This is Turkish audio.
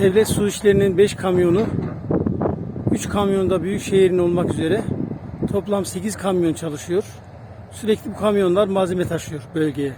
Devlet Su İşleri'nin 5 kamyonu, 3 kamyonda Büyükşehir'in olmak üzere toplam 8 kamyon çalışıyor. Sürekli bu kamyonlar malzeme taşıyor bölgeye.